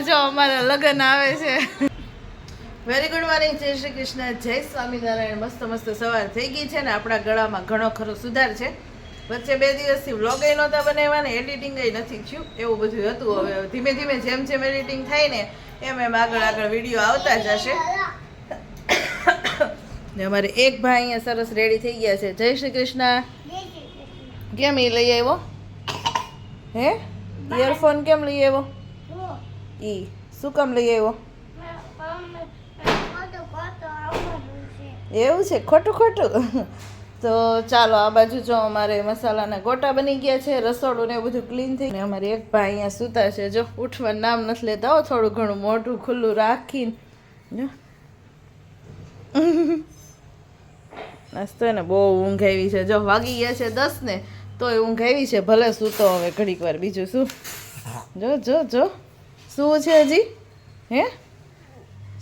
જો અમારા લગ્ન આવે છે. વેરી ગુડ મોર્નિંગ જય શ્રી કૃષ્ણ જય સ્વામિનારાયણ. મસ્ત મસ્ત સવાર થઈ ગઈ છે ને આપણા ગળામાં ઘણો ખરો સુધાર છે. વચ્ચે બે દિવસથી વ્લોગ નહોતા બનાવ્યા ને એડિટિંગ નથી થયું. એવું બધું હતું હવે. ધીમે ધીમે જેમ જેમ એડિટિંગ થાય ને એમ એમ આગળ આગળ વીડિયો આવતા જ હશે ને અમારે એક ભાઈ અહીંયા સરસ રેડી થઈ ગયા છે. જય શ્રી કૃષ્ણ. કેમ એ લઈ આવ્યો? હે? ઇયરફોન કેમ લઈ આવ્યો? ઈ, શું કામ લઈ આવ્યો? એવું છે? ખોટું ખોટું. તો ચાલો, આ બાજુ જો અમારે મસાલાના ગોટા બની ગયા છે, રસોડું ને બધું ક્લીન થઈ ને અમારે એક ભાઈ અહીંયા સૂતા છે. જો, ઉઠવાનું નામ નથી લેતા હો, થોડું ઘણું મોઢું ખુલ્લું રાખીને. જો. નાસ્તો ને બહુ ઊંઘ આવી છે. જો, વાગી ગયા છે દસ ને તોય ઊંઘ આવી છે. ભલે સૂતો હવે ઘડીક વાર. બીજું શું? જો જો જો. શું છે હજી? હે?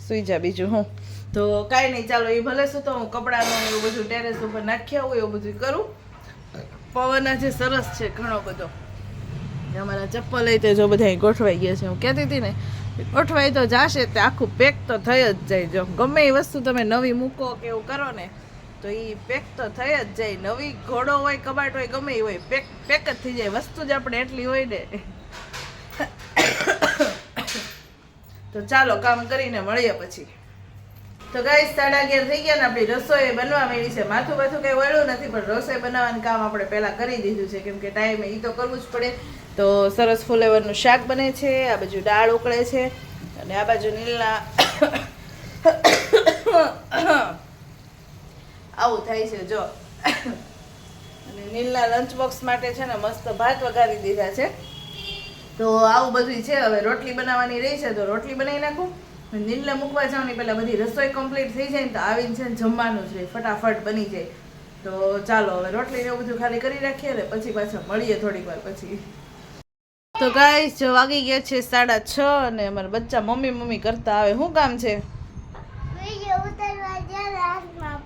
સુઈ જા બીજું હું. તો કાંઈ નહીં, ચાલો એ ભલે શું તો હું કપડાનું એવું બધું ટેરેસ ઉપર નાખ્યા હોય એવું બધું કરું. પવન આજે સરસ છે ઘણો બધો. અમારા ચપ્પલ તે જો બધા ગોઠવાઈ ગયા છે. હું કહેતી હતી ને, ગોઠવાઈ તો જાશે તે આખું પેક તો થઈ જ જાય. જો ગમે એ વસ્તુ તમે નવી મૂકો કે એવું કરો ને, તો એ પેક તો થઈ જ જાય. નવી ઘોડો હોય, કબાટ હોય, ગમે એ હોય પેક પેક જ થઈ જાય. વસ્તુ જ આપણે એટલી હોય ને. તો ચાલો કામ કરીને મળીએ પછી. તો ગાઈસ સાડા અગિયાર થઈ ગયા ને આપણી રસોઈ બનવા મળી છે. માથું બાથું કઈ વળ્યું નથી, પણ રસોઈ બનાવવાનું કામ આપણે પહેલા કરી દીધું છે, કેમ કે ટાઈમે એ તો કરવું જ પડે. તો સરસ ફુલેવરનું શાક બને છે, આ બાજુ દાળ ઉકળે છે, અને આ બાજુ નીલના આવું થાય છે, જો. અને નીલના લંચ બોક્સ માટે છે ને મસ્ત ભાત વઘારી દીધા છે. તો આવું બધું છે હવે રોટલી બનાવવાની રહી છે તો રોટલી બનાવી નાખું. નીલને મૂકવા જાઉં ને પહેલાં બધી રસોઈ કમ્પ્લીટ થઈ જાય ને તો આવીને છે ને જમવાનું છે ફટાફટ બની જાય. તો ચાલો હવે રોટલી ને એવું બધું ખાલી કરી રાખીએ ને પછી પાછા મળીએ થોડીક વાર પછી. તો ગાઈસ જો વાગી ગયા છે સાડા છ અને અમારા બચ્ચા મમ્મી મમ્મી કરતા આવે. શું કામ છે?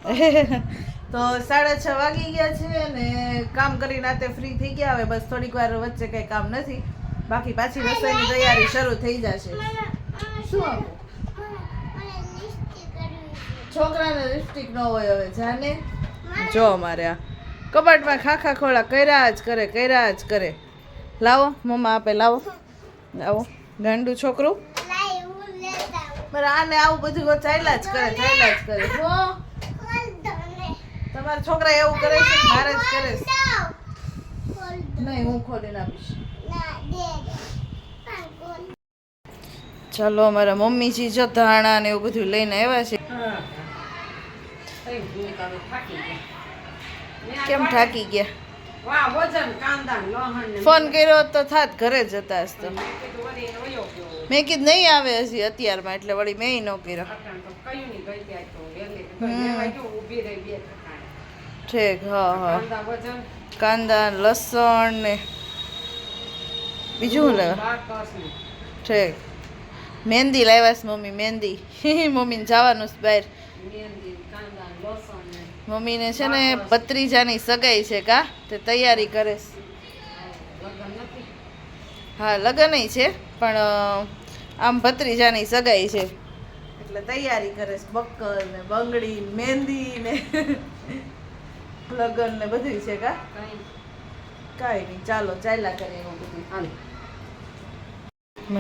તો સાડા છ વાગી ગયા છે અને કામ કરીને આતે ફ્રી થઈ ગયા. હવે બસ થોડીક વાર વચ્ચે કંઈ કામ નથી. બાકી પાછી રસોઈની તૈયારી શરૂ થઈ જશે. શું આવું? છોકરાને લિપસ્ટિક ન હોય હવે, જાને? જો અમારે આ કબાટમાં ખાખા ખોળા કર્યા જ કરે, કર્યા જ કરે. લાવો, મમ્મા આપે લાવો. લાવો. ગાંડું છોકરું. આને આવું બધું ચાલ્યા જ કરે, ચાલ્યા જ કરે. તમારા છોકરા એવું કરે છે મારે જ કરે છે? નહીં, હું ખોલીને આપીશ ચાલો, અમારા મમ્મીજી જો ધાણા ને એવું બધું લઈને આવ્યા છે. કેમ થાકી ગયા? ફોન કર્યો તો થાત, ઘરે જ હશે મેં કીધું નહીં આવે હજી અત્યારમાં, એટલે વળી મેં ન કર્યો. ઠીક, હા હા. કાંદા, લસણ ને બીજું લેવા ઠીક. મહેંદી લાવ્યા છે મમ્મી, મહેંદી. મમ્મીને જવાનું છે બહાર. મમ્મીને છે ને ભત્રીજાની સગાઈ છે કા? તે તૈયારી કરે હા, લગ્ન છે, પણ આમ ભત્રીજાની સગાઈ છે. એટલે તૈયારી કરે છે. બક્કર ને બંગડી મહેંદી ને લગ્ન ને બધું છે કા? કઈ નહીં ચાલો ચાલ્યા કરીએ એવું બધું.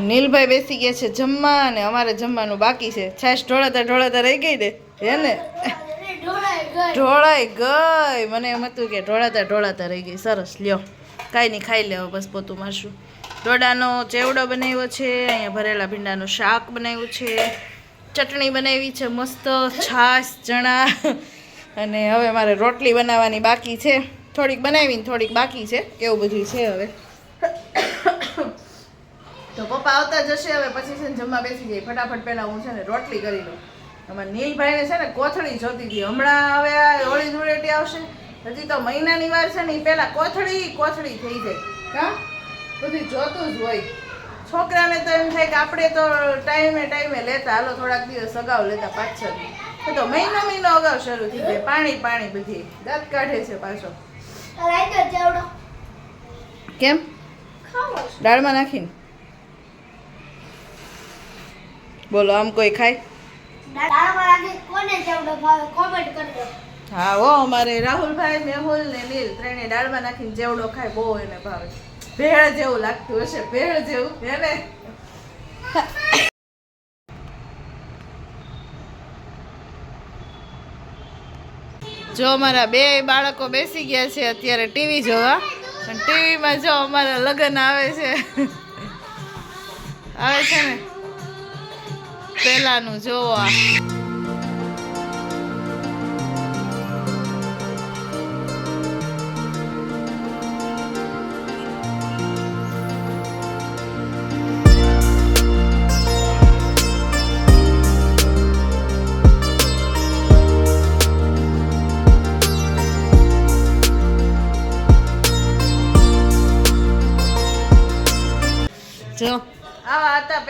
નીલભાઈ બેસી ગયા છે જમવા અને અમારે જમવાનું બાકી છે. છાશ ઢોળાતા ઢોળાતા રહી ગઈ દે હે ને? ઢોળાઈ ગઈ. મને એમ હતું કે ઢોળાતા ઢોળાતા રહી ગઈ. સરસ લ્યો. કાંઈ નહીં ખાઈ લેવો બસ પોતું મારશું. ડોડાનો ચેવડો બનાવ્યો છે અહીંયા ભરેલા ભીંડાનું શાક બનાવ્યું છે. ચટણી બનાવી છે મસ્ત છાશ ચણા. અને હવે મારે રોટલી બનાવવાની બાકી છે. થોડીક બનાવીને થોડીક બાકી છે. એવું બધું છે હવે? તો પપ્પા આવતા જશે હવે પછી છે ને જમવા બેસી જાય. ફટાફટ પહેલાં હું છે ને રોટલી કરી લઉં. અમારા નીલભાઈને છે ને કોથળી જોતી હતી. હમણાં હવે આ હોળી ધૂળેટી આવશે. હજી તો મહિનાની વાર છે ને એ પહેલાં કોથળી કોથળી થઈ જાય. કા બધું જોતું જ હોય. છોકરાને તો એમ થાય કે આપણે તો ટાઈમે ટાઈમે લેતા. હાલો થોડાક દિવસ અગાઉ લેતા પાંચ છ. તો મહિનો મહિનો અગાઉ શરૂ થઈ જાય પાણી પાણી બધી. દાંત કાઢે છે પાછો. કેમ? દાળમાં નાખીને. બોલો આમ કોઈ ખાય? હા હો અમારે રાહુલભાઈ મેહુલ ને નીલ ત્રણે દાળમાં નાખીને જેવડો ખાય બહુ એને ભાવે. ભેળ જેવું લાગતું હશે ભેળ જેવું એને જો અમારા બે બાળકો બેસી ગયા છે અત્યારે ટીવી જોવા. પણ ટીવીમાં જો અમારા લગ્ન આવે છે. આવે છે ને? પહેલાંનું જોવા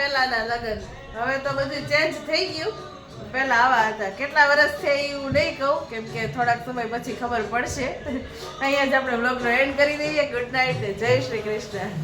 પહેલાના લગ્ન. હવે તો બધું ચેન્જ થઈ ગયું. પહેલા આવા હતા. કેટલા વર્ષ છે એવું નહીં કહું, કેમ કે થોડાક સમય પછી ખબર પડશે. અહીંયા જ આપણે બ્લોગનો એન્ડ કરી દઈએ. ગુડ નાઇટ જય શ્રી કૃષ્ણ.